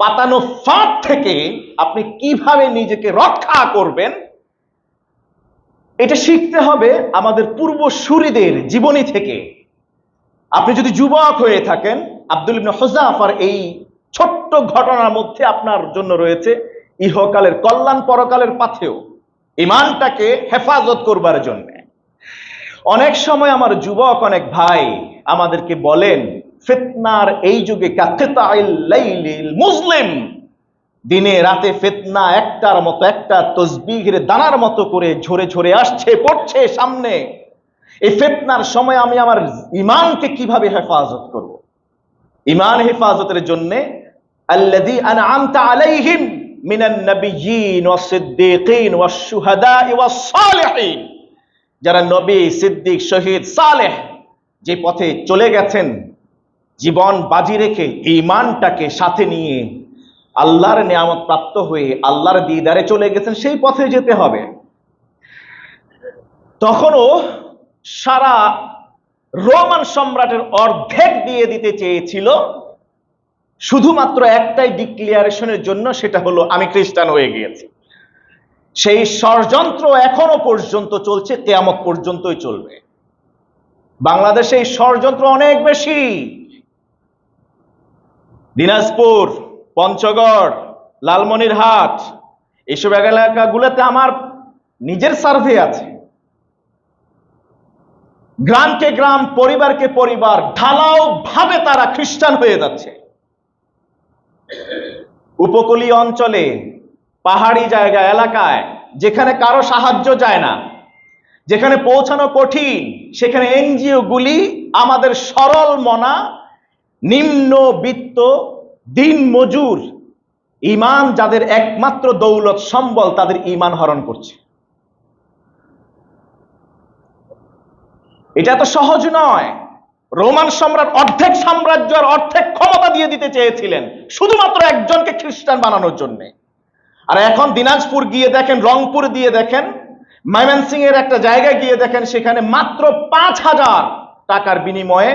পাতানো ফাঁদ থেকে আপনি কীভাবে নিজেকে রক্ষা করবেন, এটা শিখতে হবে আমাদের পূর্বসূরিদের জীবনী থেকে। আপনি যদি যুবক হয়ে থাকেন, আব্দুল ইবনে হোজাফার এই ছোট্ট ঘটনার মধ্যে আপনার জন্য রয়েছে ইহকালের কল্যাণ পরকালের পাথেও ইমানটাকে হেফাজত করবার জন্য। অনেক সময় আমার যুবক, অনেক ভাই আমাদেরকে বলেন ফিতনার এই যুগে মুসলিম দিনে রাতে ফিতনা একটার মতো, একটা তসবিহের দানার মতো করে ঝরে ঝরে আসছে, পড়ছে সামনে। এই ফিতনার সময় আমি আমার ইমানকে কীভাবে হেফাজত করব? ইমান হেফাজতের জন্য সালিহিন। যারা নবী, সিদ্দিক, শহীদ, সালেহ যে পথে চলে গেছেন জীবন বাজি রেখে ইমানটাকে সাথে নিয়ে আল্লাহর নিয়ামত প্রাপ্ত হয়ে আল্লাহর দিদারে চলে গেছেন, সেই পথে যেতে হবে। তখনও সারা রোমান সম্রাটের অর্ধেক দিয়ে দিতে চেয়েছিল। শুধুমাত্র একটাই ডিক্লিয়ারেশনের জন্য সেটা হলো, আমি খ্রিস্টান হয়ে গিয়েছি। সেই ষড়যন্ত্র এখনও পর্যন্ত চলছে, কেয়ামত পর্যন্তই চলবে। বাংলাদেশে এই ষড়যন্ত্র অনেক বেশি। দিনাজপুর, পঞ্চগড়, লালমনিরহাট, এসব এলাকাগুলোতে আমার নিজের সার্ভে আছে। গ্রামকে গ্রাম, পরিবারকে পরিবার ঢালাও ভাবে তারা খ্রিস্টান হয়ে যাচ্ছে। উপকূলীয় অঞ্চলে, পাহাড়ি জায়গা, এলাকায়, যেখানে কারও সাহায্য যায় না, যেখানে পৌঁছানো কঠিন, সেখানে এনজিও গুলি আমাদের সরল মনা নিম্নবিত্ত দিন মজুর। ইমান যাদের একমাত্র দৌলত, সম্বল, তাদের ইমান হরণ করছে। এটা তো সহজ নয়। রোমান সম্রাট অর্ধেক সাম্রাজ্য আর অর্ধেক ক্ষমতা দিয়ে দিতে চেয়েছিলেন, শুধুমাত্র একজনকে খ্রিস্টান বানানোর জন্য। আর এখন দিনাজপুর গিয়ে দেখেন, রংপুর দিয়ে দেখেন ময়মনসিং এর একটা জায়গায় গিয়ে দেখেন, সেখানে মাত্র পাঁচ হাজার টাকার বিনিময়ে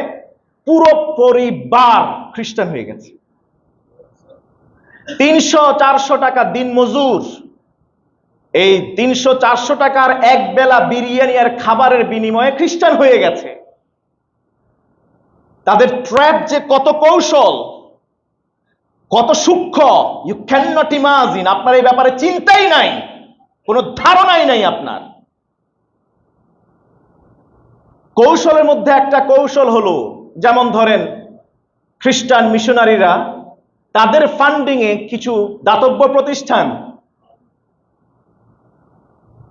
পুরো পরিবার খ্রিস্টান হয়ে গেছে। তিনশো চারশো টাকা দিন মজুর। এই তিনশো চারশো টাকার এক বেলা বিরিয়ানি আর খাবারের বিনিময়ে খ্রিস্টান হয়ে গেছে। তাদের ট্র্যাপ যে কত কৌশল, কত সূক্ষ্ম ইউ ক্যান নট ইমাজিন আপনার এই ব্যাপারে চিন্তাই নাই, কোনো ধারণাই নাই আপনার। কৌশলের মধ্যে একটা কৌশল হলো যেমন ধরেন, খ্রিস্টান মিশনারিরা তাদের ফান্ডিং এ কিছু দাতব্য প্রতিষ্ঠান,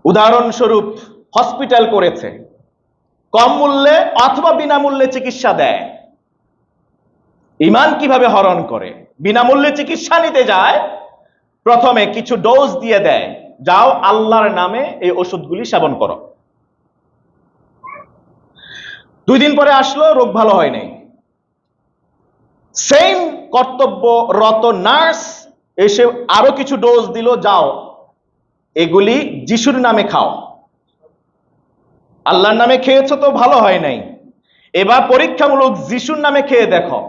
উদাহরণস্বরূপ হসপিটাল করেছে। কম মূল্যে অথবা বিনামূল্যে চিকিৎসা দেয়। ইমান কীভাবে হরণ করে? বিনামূল্যে চিকিৎসা নিতে যায়, প্রথমে কিছু ডোজ দিয়ে দেয়। যাও আল্লাহর নামে এই ওষুধগুলি সেবন করো। দুই দিন পরে আসলো, রোগ ভালো হয় নাই। সেম কর্তব্যরত নার্স এসে আরও কিছু ডোজ দিল, যাও, এগুলি যিশুর নামে খাও। আল্লাহর নামে খেয়েছো তো ভালো হয় নাই। এবার পরীক্ষামূলক যিশুর নামে খেয়ে দেখো,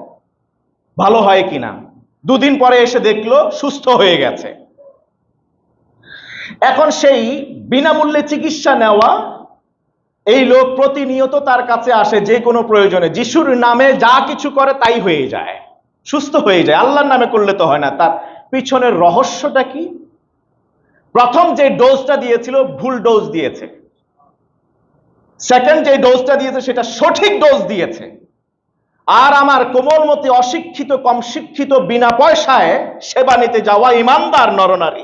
ভালো হয় কিনা। দুদিন পরে এসে দেখল, সুস্থ হয়ে গেছে। এখন সেই বিনামূল্যে চিকিৎসা নেওয়া এই লোক প্রতিনিয়ত তার কাছে আসে যে কোনো প্রয়োজনে। যিশুর নামে যা কিছু করে তাই হয়ে যায়। সুস্থ হয়ে যায়। আল্লাহর নামে করলে তো হয় না। তার পিছনের রহস্যটা কি? প্রথম যে ডোজটা দিয়েছিল, ভুল ডোজ দিয়েছে। সেকেন্ড যে ডোজটা দিয়েছে, সেটা সঠিক ডোজ দিয়েছে। আর আমার কোমলমতি, অশিক্ষিত, কম শিক্ষিত, বিনা পয়সায় সেবা নিতে যাওয়া ইমানদার নরনারী।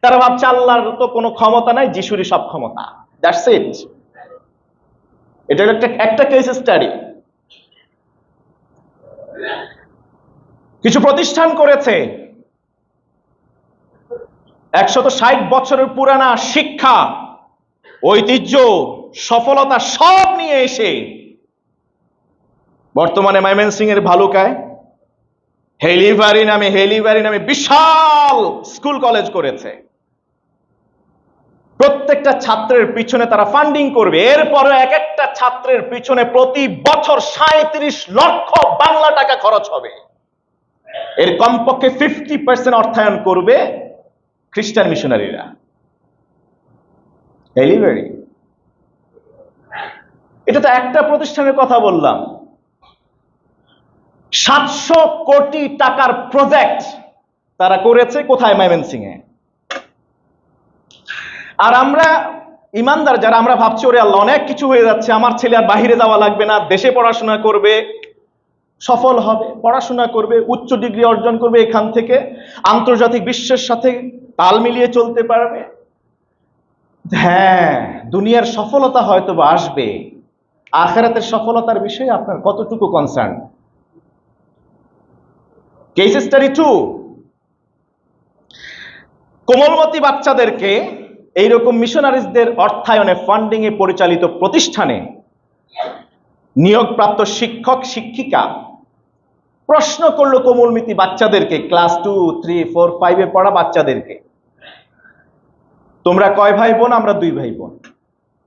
তারা ভাবছে, আল্লাহর তো কোনো ক্ষমতা নাই, যিশুরই সব ক্ষমতা। দ্যাটস ইট এটা একটা একটা কেস স্টাডি কিছু প্রতিষ্ঠান করেছে। একশত ষাট বছরের পুরানা শিক্ষা, ঐতিহ্য, সফলতা সব নিয়ে এসে বর্তমানে ময়মনসিং এর ভালুকায় হেলিভারি নামে হেলিভারি নামে বিশাল স্কুল কলেজ করেছে। প্রত্যেকটা ছাত্রের পিছনে তারা ফান্ডিং করবে। এরপরে এক একটা ছাত্রের পিছনে প্রতি বছর সাঁত্রিশ লক্ষ বাংলা টাকা খরচ হবে। এর কমপক্ষে ফিফটি পার্সেন্ট অর্থায়ন করবে খ্রিস্টান মিশনারিরা। ডেলিভারি এটা তো একটা প্রতিষ্ঠানের কথা বললাম। সাতশো কোটি টাকার প্রজেক্ট তারা করেছে কোথায়? ময়মনসিং এ আর আমরা ইমানদার যারা, আমরা ভাবছি, ওরে আল্লাহ, অনেক কিছু হয়ে যাচ্ছে, আমার ছেলে আর বাহিরে যাওয়া লাগবে না, দেশে পড়াশোনা করবে, সফল হবে, পড়াশোনা করবে, উচ্চ ডিগ্রি অর্জন করবে এখান থেকে, আন্তর্জাতিক বিশ্বের সাথে তাল মিলিয়ে চলতে পারবে? হ্যাঁ দুনিয়ার সফলতা হয়তো বা আসবে। আখেরাতের সফলতার বিষয়ে আপনার কতটুকু কনসার্ন কেস স্টাডি টু কোমলমতি বাচ্চাদেরকে এইরকম মিশনারিজদের অর্থায়নে ফান্ডিং এ পরিচালিত প্রতিষ্ঠানে নিয়োগপ্রাপ্ত শিক্ষক, শিক্ষিকা প্রশ্ন করল কোমলমিতি বাচ্চাদেরকে ক্লাস টু থ্রি ফোর ফাইভে পড়া বাচ্চাদেরকে। তোমরা কয় ভাই বোন আমরা দুই ভাই বোন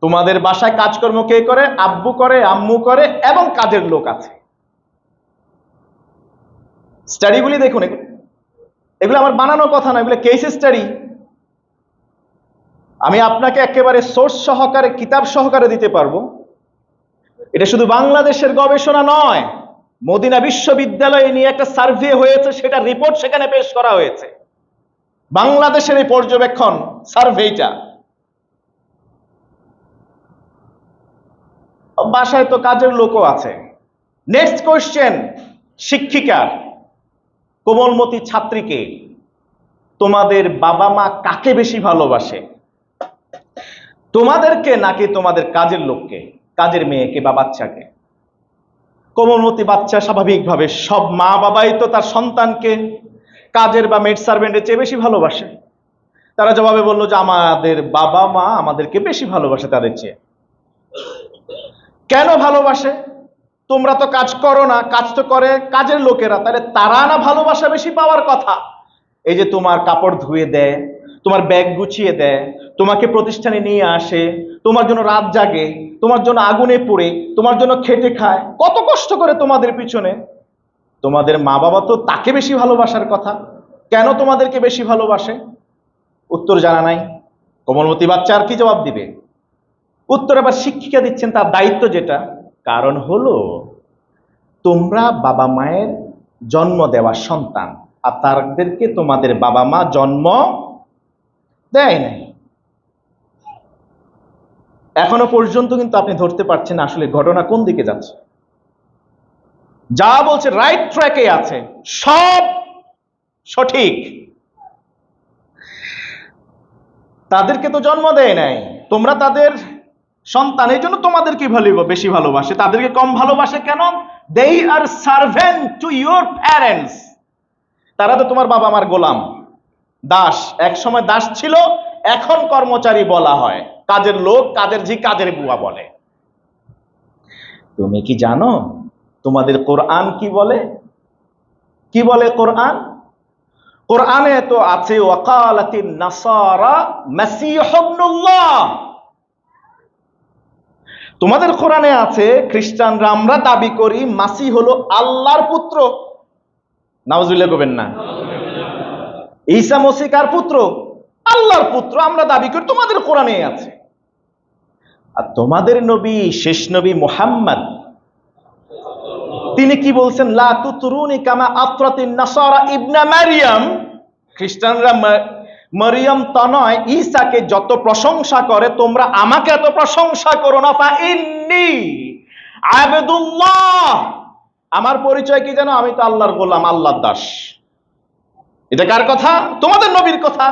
তোমাদের বাসায় কাজকর্ম কে করে? আব্বু করে, আম্মু করে এবং কাজের লোক আছে। স্টাডিগুলি দেখুন, এগুলো আমার বানানো কথা না এগুলো কেস স্টাডি আমি আপনাকে একেবারে সোর্স সহকারে, কিতাব সহকারে দিতে পারব। এটা শুধু বাংলাদেশের গবেষণা নয়, মদিনা বিশ্ববিদ্যালয়ে নিয়ে একটা সার্ভে হয়েছে সেটা রিপোর্ট সেখানে পেশ করা হয়েছে। বাংলাদেশের এই পর্যবেক্ষণ সার্ভেটা বাসায় তো কাজের লোকও আছে। নেক্সট কোয়েশ্চেন শিক্ষিকার, কোমলমতি ছাত্রীকে তোমাদের বাবা মা কাকে বেশি ভালোবাসে? তোমাদেরকে নাকি তোমাদের কাজের লোককে, কাজের মেয়েকে বা বাচ্চাকে? কোমলমতি বাচ্চা স্বাভাবিকভাবে সব মা বাবাই তো তার সন্তানকে কাজের বা মেড সার্ভেন্টের চেয়ে বেশি ভালোবাসে। তারা জবাবে বলল যে আমাদের বাবা মা আমাদেরকে বেশি ভালোবাসে তাদের চেয়ে। কেন ভালোবাসে? তোমরা তো কাজ করো না, কাজ তো করে কাজের লোকেরা, তাহলে তারা না ভালোবাসা বেশি পাওয়ার কথা? এই যে তোমার কাপড় ধুয়ে দেয় তোমার ব্যাগ গুছিয়ে দেয়, তোমাকে প্রতিষ্ঠানে নিয়ে আসে, তোমার জন্য রাত জাগে, তোমার জন্য আগুনে পড়ে, তোমার জন্য খেটে খায়। কত কষ্ট করে তোমাদের পিছনে। তোমাদের মা বাবা তো তাকে বেশি ভালোবাসার কথা। কেন তোমাদেরকে বেশি ভালোবাসে? উত্তর জানা নাই। কোমলমতি বাচ্চা আর কি জবাব দিবে? উত্তর আবার শিক্ষিকা দিচ্ছেন তার দায়িত্ব যেটা। কারণ হলো, তোমরা বাবা মায়ের জন্ম দেওয়া সন্তান, আর তাদেরকে তোমাদের বাবা মা জন্ম দেয় নাই। এখনও পর্যন্ত কিন্তু আপনি ধরতে পারছেন আসলে ঘটনা কোন দিকে যাচ্ছে। যা বলছে রাইট ট্র্যাকে আছে, সব সঠিক। তাদেরকে তো জন্ম দেয় নাই। তোমরা তাদের সন্তান এই জন্য তোমাদেরকে ভালো, বেশি ভালোবাসে। তাদেরকে কম ভালোবাসে কেন? They are servant to your parents তারা তো তোমার বাবা আমার গোলাম। দাস। এক সময় দাস ছিল, এখন কর্মচারী বলা হয়। কাজের লোক, কাজের ঝি কাজের বুয়া বলে। তুমি কি জানো তোমাদের কোরআন কি বলে? কি বলে কোরআন? কোরআনে তো আছে তোমাদের কোরআনে আছে, খ্রিস্টানরা আমরা দাবি করি মাসি হলো আল্লাহর পুত্র। নাওজুল্লাহ করবেন না। ঈসা মসি কার পুত্র? আল্লাহর পুত্র। আমরা দাবি করি তোমাদের কোরআনে আছে। আর তোমাদের নবী, শেষ নবী মোহাম্মদ, তিনি কি বলছেন? লা তুতরুনি কামা আত্রাতিন নাসারা ইবনা মারিয়াম। খ্রিস্টানরা মরিয়ম তা নয়, ঈসাকে যত প্রশংসা করে, তোমরা আমাকে এত প্রশংসা করো না, ফা ইন্নি আবেদুল্লাহ। আমার পরিচয় কি জানো? আমি তো আল্লাহর গোলাম, আল্লাহর দাস। এটা কার কথা? তোমাদের নবীর কথা।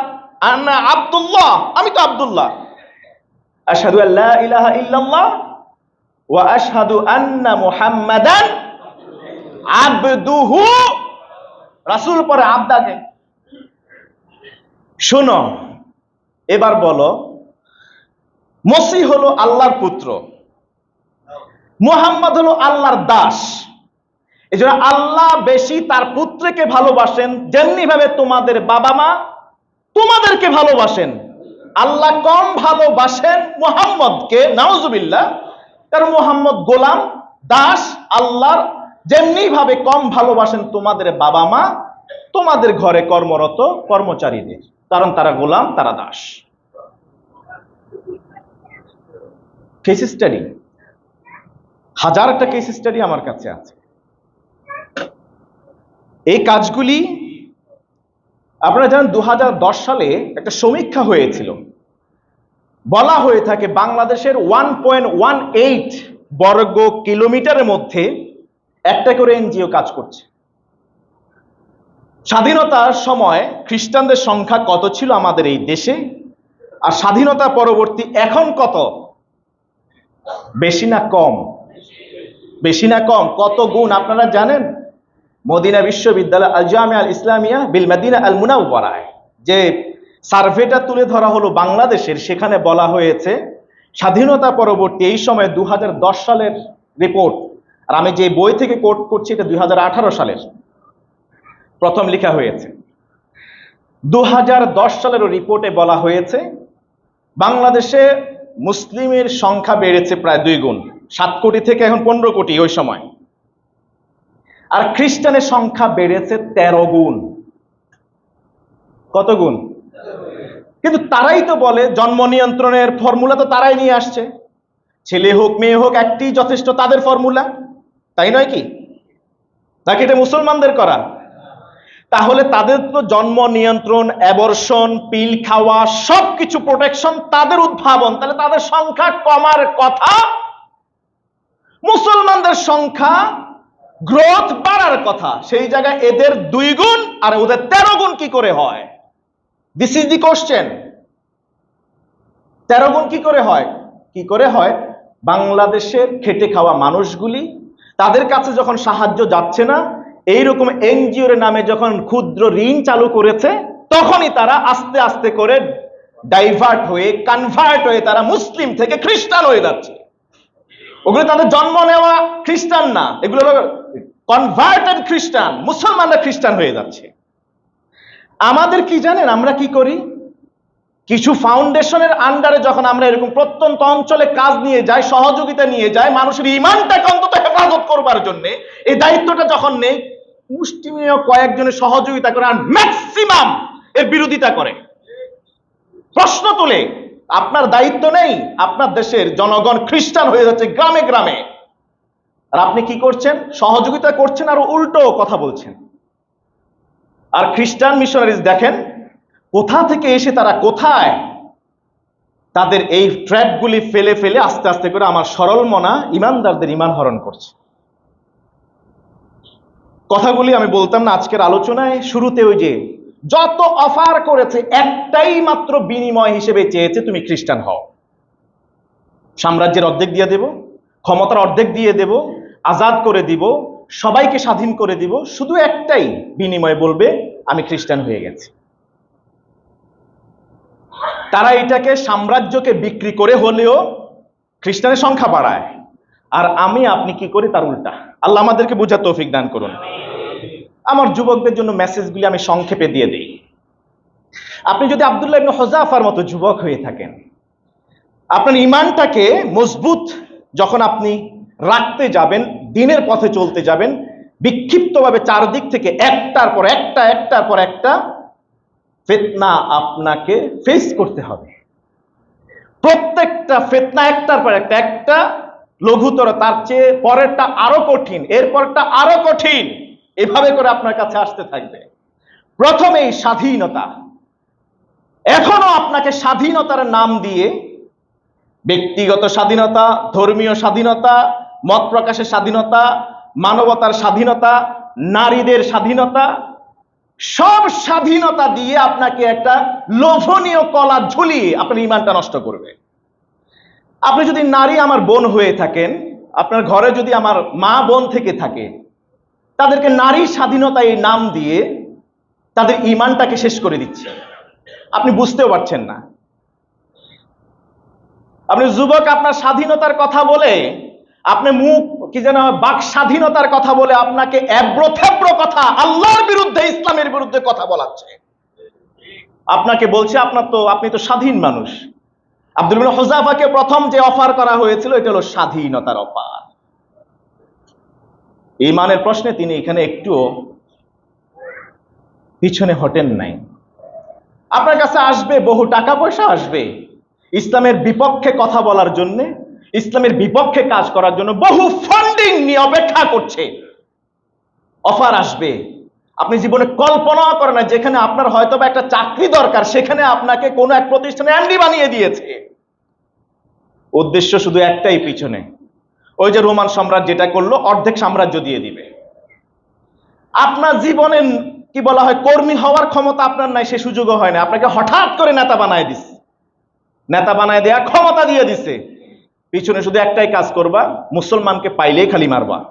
আব্দুল্লাহ, আমি তো আব্দুল্লাহ। আশহাদু আল্লাহ ইলাহা ইল্লাল্লাহ ওয়া আশহাদু আন্না মুহাম্মাদান আবদুহু। রাসূল পরে আব্দাকে শোনো, এবার বলো মসি হলো আল্লাহর পুত্র, মুহাম্মদ হলো আল্লাহর দাস। এই জন্য আল্লাহ বেশি তার পুত্রকে ভালোবাসেন যেমনি ভাবে তোমাদের বাবা মা তোমাদেরকে ভালোবাসেন। আল্লাহ কম ভালোবাসেন মুহাম্মদকে, নাউজুবিল্লাহ। কারণ মুহাম্মদ গোলাম, দাস, আল্লাহর যেমনি ভাবে কম ভালোবাসেন তোমাদের বাবা মা তোমাদের ঘরে কর্মরত কর্মচারীদের। কারণ তারা গোলাম, তারা দাস। কেস স্টাডি হাজার একটা কেস স্টাডি আমার কাছে আছে। এই কাজগুলি আপনারা জানেন দু হাজার দশ সালে একটা সমীক্ষা হয়েছিল। বলা হয়ে থাকে বাংলাদেশের ওয়ান পয়েন্ট ওয়ান এইট বর্গ কিলোমিটারের মধ্যে একটা করে এনজিও কাজ করছে। স্বাধীনতার সময় খ্রিস্টানদের সংখ্যা কত ছিল আমাদের এই দেশে? আর স্বাধীনতা পরবর্তী এখন কত? বেশি না কম? বেশি না কম? কত গুণ? আপনারা জানেন? মদিনা বিশ্ববিদ্যালয় আল জামিয়া আল ইসলামিয়া বিল মাদিনা আল মুনাওয়ারায় যে সার্ভেটা তুলে ধরা হলো বাংলাদেশের, সেখানে বলা হয়েছে, স্বাধীনতা পরবর্তী এই সময় দু হাজার দশ সালের রিপোর্ট আর আমি যে বই থেকে কোট করছি এটা দু হাজার আঠারো সালের, প্রথম লেখা হয়েছে। দু হাজার দশ সালের রিপোর্টে বলা হয়েছে, বাংলাদেশে মুসলিমের সংখ্যা বেড়েছে প্রায় দুই গুণ, সাত কোটি থেকে এখন পনেরো কোটি ওই সময়। আর খ্রিস্টানের সংখ্যা বেড়েছে তেরো গুণ। কত গুণ? কিন্তু তারাই তো বলে জন্ম নিয়ন্ত্রণের ফর্মুলা তো তারাই নিয়ে আসছে। ছেলে হোক, মেয়ে হোক, একটি যথেষ্ট তাদের ফর্মুলা। তাই নয় কি? নাকি এটা মুসলমানদের করা? তাহলে তাদের তো জন্ম নিয়ন্ত্রণ অ্যাবর্শন পিল খাওয়া, সবকিছু প্রোটেকশন তাদের উদ্ভাবন। তাহলে তাদের সংখ্যা কমার কথা? মুসলমানদের সংখ্যা গ্রোথ বাড়ার কথা। সেই জায়গায় এদের দুই গুণ আর ওদের তেরো গুণ কি করে হয়? দিস ইজ দি কোশ্চেন তেরো গুণ কি করে হয়? কি করে হয়? বাংলাদেশের খেটে খাওয়া মানুষগুলি, তাদের কাছে যখন সাহায্য যাচ্ছে না, এইরকম এনজিওর নামে যখন ক্ষুদ্র ঋণ চালু করেছে, তখনই তারা আস্তে আস্তে করে ডাইভার্ট হয়ে কনভার্ট হয়ে তারা মুসলিম থেকে খ্রিস্টান হয়ে যাচ্ছে। ওগুলো তাদের জন্ম নেওয়া খ্রিস্টান না। এগুলো কনভার্টেড খ্রিস্টান, মুসলমানরা খ্রিস্টান হয়ে যাচ্ছে। আমাদের কি জানেন আমরা কি করি? কিছু ফাউন্ডেশনের আন্ডারে যখন আমরা এরকম প্রত্যন্ত অঞ্চলে কাজ নিয়ে যাই, সহযোগিতা নিয়ে যাই, মানুষের ইমানটাকে অন্তত হেফাজত করবার জন্য, এই দায়িত্বটা যখন নেই, মুষ্টিমেয় কয়েকজনের সহযোগিতা করে আর ম্যাক্সিমাম এর বিরোধিতা করে। প্রশ্ন তোলে আপনার দায়িত্ব নেই, আপনার দেশের জনগণ খ্রিস্টান হয়ে যাচ্ছে গ্রামে গ্রামে। আর আপনি কি করছেন? সহযোগিতা করছেন আর উল্টো কথা বলছেন। আর খ্রিস্টান মিশনারিজ দেখেন, কোথা থেকে এসে তারা কোথায়? তাদের এই ট্র্যাপগুলি ফেলে ফেলে আস্তে আস্তে করে আমার সরল মনা ইমানদারদের ইমান হরণ করছে। কথাগুলি আমি বলতাম না আজকের আলোচনায়, শুরুতে ওই যে যত অফার করেছে, একটাই মাত্র বিনিময় হিসেবে চেয়েছে তুমি খ্রিস্টান হও। সাম্রাজ্যের অর্ধেক দিয়ে দেব, ক্ষমতার অর্ধেক দিয়ে দেব, আজাদ করে দিব, সবাইকে স্বাধীন করে দিব, শুধু একটাই বিনিময় বলবে, আমি খ্রিস্টান হয়ে গেছি। তারা এটাকে সাম্রাজ্যকে বিক্রি করে হলেও খ্রিস্টানের সংখ্যা বাড়ায়। আর আমি, আপনি কি করি? তার উল্টা। আল্লাহ আমাদেরকে বোঝার তৌফিক দান করুন। আমার যুবকদের জন্য মেসেজগুলি আমি সংক্ষেপে দিয়ে দিই। আপনি যদি আবদুল্লাহ ইবনে হোজাফার মতো যুবক হয়ে থাকেন, আপনার ইমানটাকে মজবুত যখন আপনি রাখতে যাবেন, দিনের পথে চলতে যাবেন, বিক্ষিপ্তভাবে চারদিক থেকে একটার পর একটা, একটার পর একটা ফেতনা আপনাকে ফেস করতে হবে। প্রত্যেকটা ফেতনা একটার পর একটা একটা, লঘুতর, তার চেয়ে পরেরটা আরও কঠিন, এরপরটা আরও কঠিন। এভাবে করে আপনার কাছে আসতে থাকবে। প্রথমেই স্বাধীনতা। এখনও আপনাকে স্বাধীনতার নাম দিয়ে ব্যক্তিগত স্বাধীনতা, ধর্মীয় স্বাধীনতা, মত প্রকাশের স্বাধীনতা, মানবতার স্বাধীনতা, নারীদের স্বাধীনতা, সব স্বাধীনতা দিয়ে আপনাকে একটা লোভনীয় কলা ঝুলিয়ে আপনার ইমানটা নষ্ট করবে। আপনি যদি নারী আমার বোন হয়ে থাকেন, আপনার ঘরে যদি আমার মা বোন থেকে থাকে তাদেরকে নারী স্বাধীনতা এই নাম দিয়ে তাদের ইমানটাকে শেষ করে দিচ্ছে। আপনি বুঝতেও পারছেন না। আপনি যুবক আপনার স্বাধীনতার কথা বলে, আপনি মুখ কি যেন বাক স্বাধীনতার কথা বলে আপনাকে এব্রথেব্র কথা আল্লাহর বিরুদ্ধে, ইসলামের বিরুদ্ধে কথা বলাচ্ছে। আপনাকে বলছে, আপনার তো, আপনি তো স্বাধীন মানুষ। আব্দুল হোজাফাকে প্রথম যে অফার করা হয়েছিল, এটা হলো স্বাধীনতার অফার। ইমানের প্রশ্নে তিনি এখানে একটুও পিছনে হটেন নাই। আপনার কাছে আসবে, বহু টাকা পয়সা আসবে। ইসলামের বিপক্ষে কথা বলার জন্য, ইসলামের বিপক্ষে কাজ করার জন্য বহু ফান্ডিং নিয়ে অপেক্ষা করছে। অফার আসবে। আপনি জীবনে কল্পনা করেন না, যেখানে আপনার হয়তো বা একটা চাকরি দরকার, সেখানে আপনাকে কোনো এক প্রতিষ্ঠানে অ্যান্ডি বানিয়ে দিয়েছে। উদ্দেশ্য শুধু একটাই পিছনে। ওই যে রোমান সম্রাট যেটা করল, অর্ধেক সাম্রাজ্য দিয়ে দিবে। আপনার জীবনে কি বলা হয়, কর্মী হওয়ার ক্ষমতা আপনার নাই, সে সুযোগও হয় না। আপনাকে হঠাৎ করে নেতা বানায় দিছে। নেতা বানায় দেয়া ক্ষমতা দিয়ে দিছে। পিছনে শুধু একটাই কাজ করবা, মুসলমানকে পাইলেই খালি মারবা।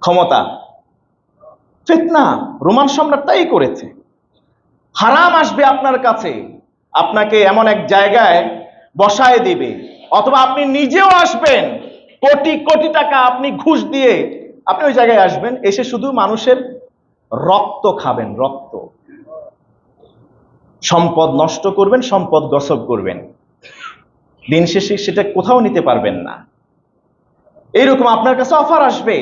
ক্ষমতা। ফিতনা। রোমান সম্রাট তাই করেছে। হারাম আসবে আপনার কাছে। আপনাকে এমন এক জায়গায় বসায় দিবে। অথবা আপনি নিজেও আসবেন, কোটি কোটি টাকা আপনি ঘুষ দিয়ে আপনি ওই জায়গায় আসবেন, এসে শুধু মানুষের রক্ত খাবেন, রক্ত। সম্পদ নষ্ট করবেন, সম্পদ গসব করবেন। দিন শেষে সেটা কোথাও নিতে পারবেন না। এইরকম আপনার কাছে অফার আসবে।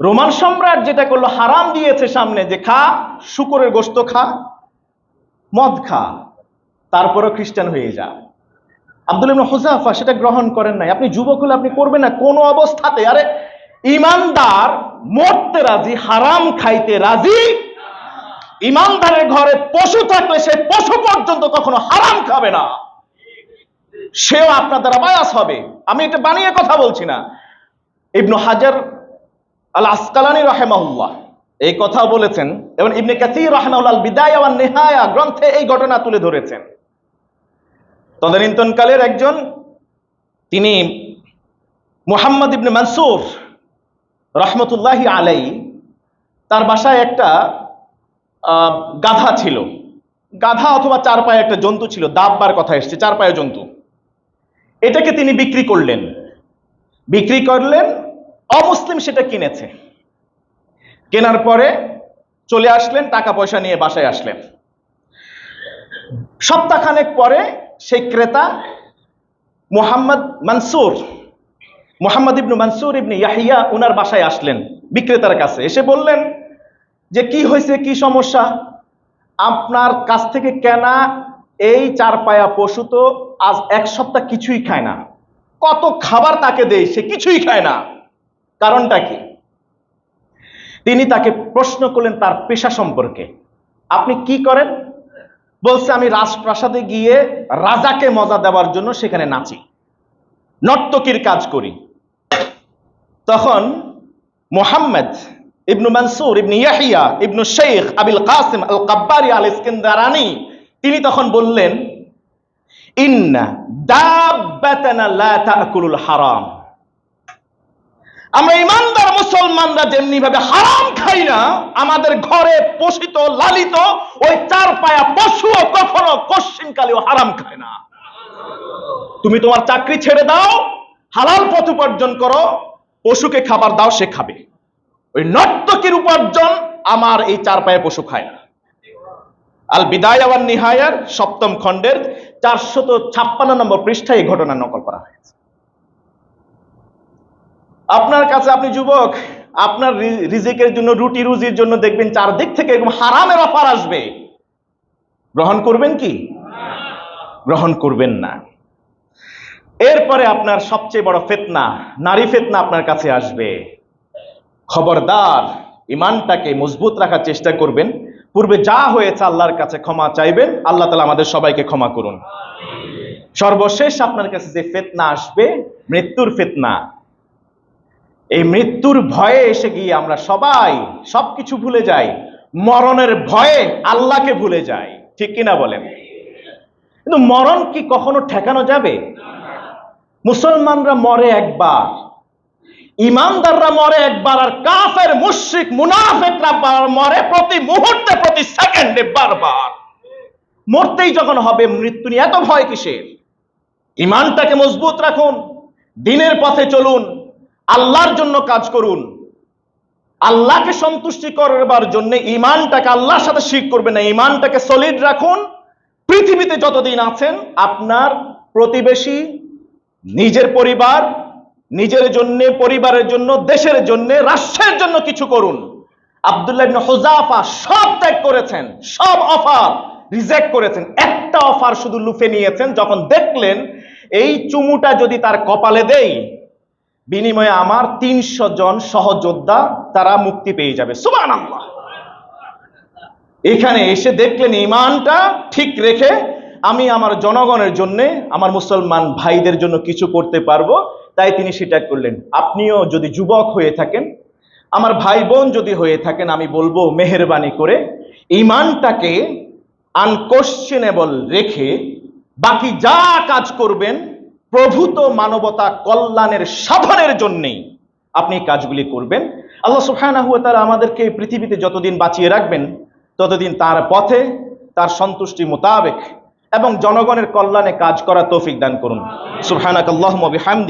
রোমান সম্রাট যেটা করল, হারাম দিয়েছে সামনে যে খা, শুকরের গোস্ত খা, মদ খা, তারপরও খ্রিস্টান হয়ে যা। আব্দুল ইবনে হুজাফা সেটা গ্রহণ করেন নাই। আপনি যুবক হলে আপনি করবেন না। কোনো অবস্থাতে, আরে ইমানদার মরতে রাজি, হারাম খাইতে রাজি ইমানদারের ঘরে পশু থাকলে সে পশু পর্যন্ত কখনো হারাম খাবে না। সেও আপনার দ্বারা বায়াস হবে। আমি এটা বানিয়ে কথা বলছি না। ইবনু হাজার আল আসকালানি রাহেমাহুল্লাহ এই কথা বলেছেন এবং ইবনে কাসির আল বিদায়া ওয়ান নিহায়া গ্রন্থে এই ঘটনা তুলে ধরেছেন। তদানীন্তনকালের একজন, তিনি মুহাম্মদ ইবনে মানসুর রহমতুল্লাহি আলাই তার বাসায় একটা গাধা ছিল। গাধা অথবা চার পায়ে একটা জন্তু ছিল, দাববার কথা এসছে চার পায়ে জন্তু। এটাকে তিনি বিক্রি করলেন। বিক্রি করলেন, অমুসলিম সেটা কিনেছে। কেনার পরে চলে আসলেন, টাকা পয়সা নিয়ে বাসায় আসলেন। সপ্তাহখানেক পরে সেই ক্রেতা মোহাম্মদ মানসুর, মোহাম্মদ ইবনু মানসুর ইবনে ইয়াহিয়া ওনার বাসায় আসলেন বিক্রেতার কাছে। এসে বললেন, যে কি হয়েছে? কি সমস্যা? আপনার কাছ থেকে কেনা এই চার পায়া পশু তো আজ এক সপ্তাহ কিছুই খায় না। কত খাবার তাকে দেয় সে কিছুই খায় না। কারণটা কি? তিনি তাকে প্রশ্ন করলেন তার পেশা সম্পর্কে। আপনি কি করেন? বলছে, আমি রাজপ্রাসাদে গিয়ে রাজাকে মজা দেওয়ার জন্য সেখানে নাচি, নর্তকীর কাজ করি। তখন মোহাম্মদ ইবনু মানসুর, ইবনু ইয়াহিয়া, ইবনু শেখ আবিল কাসিম আল কাব্বারি আল ইস্কিন্দারানি তিনি তখন বললেন হারাম। আমরা ইমানদার মুসলমানরা যেমনি ভাবে হারাম খাই না, আমাদের ঘরে পোষিত, লালিত, ওই চার পায়া পশুও কখনো কশ্চিনকালেও হারাম খায় না। তুমি তোমার চাকরি ছেড়ে দাও, হালাল পথ উপার্জন করো, পশুকে খাবার দাও, সে খাবে। ওই নর্তকীর উপার্জন আমার এই চার পায়ে পশু খায় না। আল বিদায় আবার নিহায়ার সপ্তম খণ্ডের চারশত ছাপ্পান্ন নম্বর পৃষ্ঠায় এই ঘটনা নকল করা হয়েছে। আপনার কাছে আপনি যুবক, আপনার রিজিকের জন্য রুটি রুজির জন্য দেখবেন চারদিক থেকে এরকম হারামের অফার আসবে। গ্রহণ করবেন কি? গ্রহণ করবেন না। এরপরে আপনার সবচেয়ে বড় ফেতনা, নারী ফেতনা আপনার কাছে আসবে। খবরদার, ইমানটাকে মজবুত রাখার চেষ্টা করবেন। পূর্বে যা হয়েছে আল্লাহর কাছে ক্ষমা চাইবেন। আল্লাহ তালা আমাদের সবাইকে ক্ষমা করুন। সর্বশেষ আপনার কাছে যে ফেতনা আসবে, মৃত্যুর ফেতনা। এই মৃত্যুর ভয়ে এসে গিয়ে আমরা সবাই সবকিছু ভুলে যাই। মরণের ভয়ে আল্লাহকে ভুলে যাই। ঠিক কিনা বলেন? কিন্তু মরণ কি কখনো ঠেকানো যাবে? মুসলমানরা মরে একবার, ইমানদাররা মরে একবার, আর কাফের, মুশরিক, মুনাফেকরা মরে প্রতি মুহূর্তে, প্রতি সেকেন্ডে বারবার। মরতেই যখন হবে, মৃত্যু নিয়ে এত ভয় কিসের? ইমানটাকে মজবুত রাখুন, দিনের পথে চলুন, আল্লাহর জন্য কাজ করুন। আল্লাহকে সন্তুষ্টি করবার জন্য ইমানটাকে আল্লাহর সাথে শিখ করবেন না। ইমানটাকে সলিড রাখুন। পৃথিবীতে যতদিন আছেন, আপনার প্রতিবেশী, নিজের পরিবার, নিজের জন্য, পরিবারের জন্য, দেশের জন্য, রাষ্ট্রের জন্য কিছু করুন। আব্দুল্লাহ হোজাফা সব ত্যাগ করেছেন, সব অফার রিজেক্ট করেছেন। একটা অফার শুধু লুফে নিয়েছেন, যখন দেখলেন এই চুমুটা যদি তার কপালে দেই বিনিময়ে আমার তিনশো জন সহযোদ্ধা তারা মুক্তি পেয়ে যাবে। সুবান এখানে এসে দেখলেন ইমানটা ঠিক রেখে আমি আমার জনগণের জন্য, আমার মুসলমান ভাইদের জন্য কিছু করতে পারব, তাই তিনি সেটা করলেন। আপনিও যদি যুবক হয়ে থাকেন, আমার ভাই বোন যদি হয়ে থাকেন, আমি বলব মেহরবানি করে ইমানটাকে আনকোশ্চেনেবল রেখে বাকি যা কাজ করবেন প্রভূত মানবতা কল্যাণের সাধনের জন্যেই আপনি কাজগুলি করবেন। আল্লাহ সুফায়না হুয়া তারা আমাদেরকে পৃথিবীতে যতদিন বাঁচিয়ে রাখবেন, ততদিন তার পথে, তার সন্তুষ্টি মোতাবেক এবং জনগণের কল্যাণে কাজ করা তৌফিক দান করুন। সুবহানাকাল্লাহুম্মা বিহামদিক।